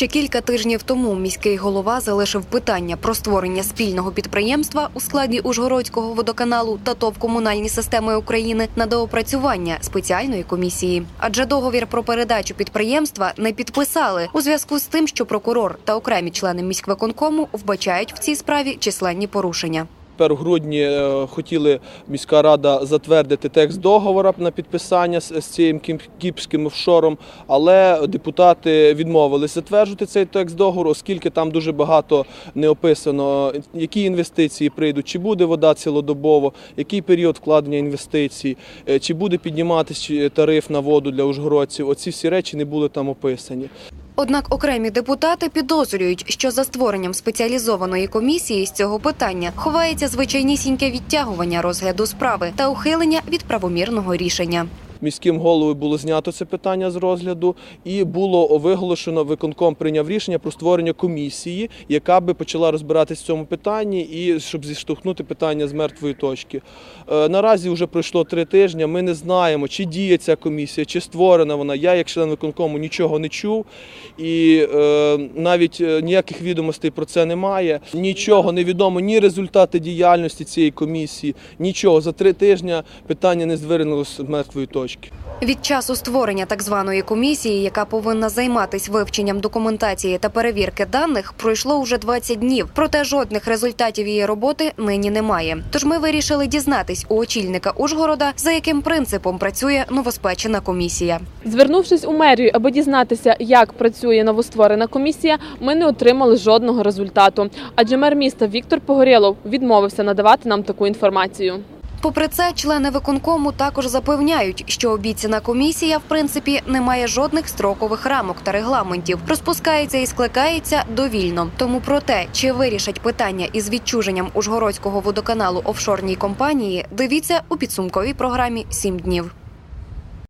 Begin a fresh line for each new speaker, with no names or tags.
Ще кілька тижнів тому міський голова залишив питання про створення спільного підприємства у складі Ужгородського водоканалу та ТОВ комунальні системи України на доопрацювання спеціальної комісії. Адже договір про передачу підприємства не підписали у зв'язку з тим, що прокурор та окремі члени міськвиконкому вбачають в цій справі численні порушення.
Тепер у грудні е, хотіли міська рада затвердити текст договору на підписання з, цим кіпрським офшором, але депутати відмовились затверджувати цей текст договору, оскільки там дуже багато не описано, які інвестиції прийдуть, чи буде вода цілодобово, який період вкладення інвестицій, е, чи буде підніматися тариф на воду для ужгородців. Оці всі речі не були там описані.
Однак окремі депутати підозрюють, що за створенням спеціалізованої комісії з цього питання ховається звичайнісіньке відтягування розгляду справи та ухилення від правомірного рішення.
Міським головою було знято це питання з розгляду, і було виголошено виконком прийняв рішення про створення комісії, яка би почала розбиратись в цьому питанні і щоб зіштовхнути питання з мертвої точки. Е, Наразі вже пройшло три тижні. Ми не знаємо, чи діє ця комісія, чи створена вона. Я, як член виконкому, нічого не чув, і е, навіть е, ніяких відомостей про це немає. Нічого не відомо, ні результати діяльності цієї комісії, нічого. За три тижні питання не звернулося з мертвої точки.
Від часу створення так званої комісії, яка повинна займатися вивченням документації та перевірки даних, пройшло уже 20 днів. Проте жодних результатів її роботи нині немає. Тож ми вирішили дізнатись у очільника Ужгорода, за яким принципом працює новоспечена комісія.
Звернувшись у мерію, аби дізнатися, як працює новостворена комісія, ми не отримали жодного результату. Адже мер міста Віктор Погорєлов відмовився надавати нам таку інформацію.
Попри це, члени виконкому також запевняють, що обіцяна комісія в принципі не має жодних строкових рамок та регламентів, розпускається і скликається довільно. Тому про те, чи вирішать питання із відчуженням Ужгородського водоканалу офшорній компанії, дивіться у підсумковій програмі «7 днів.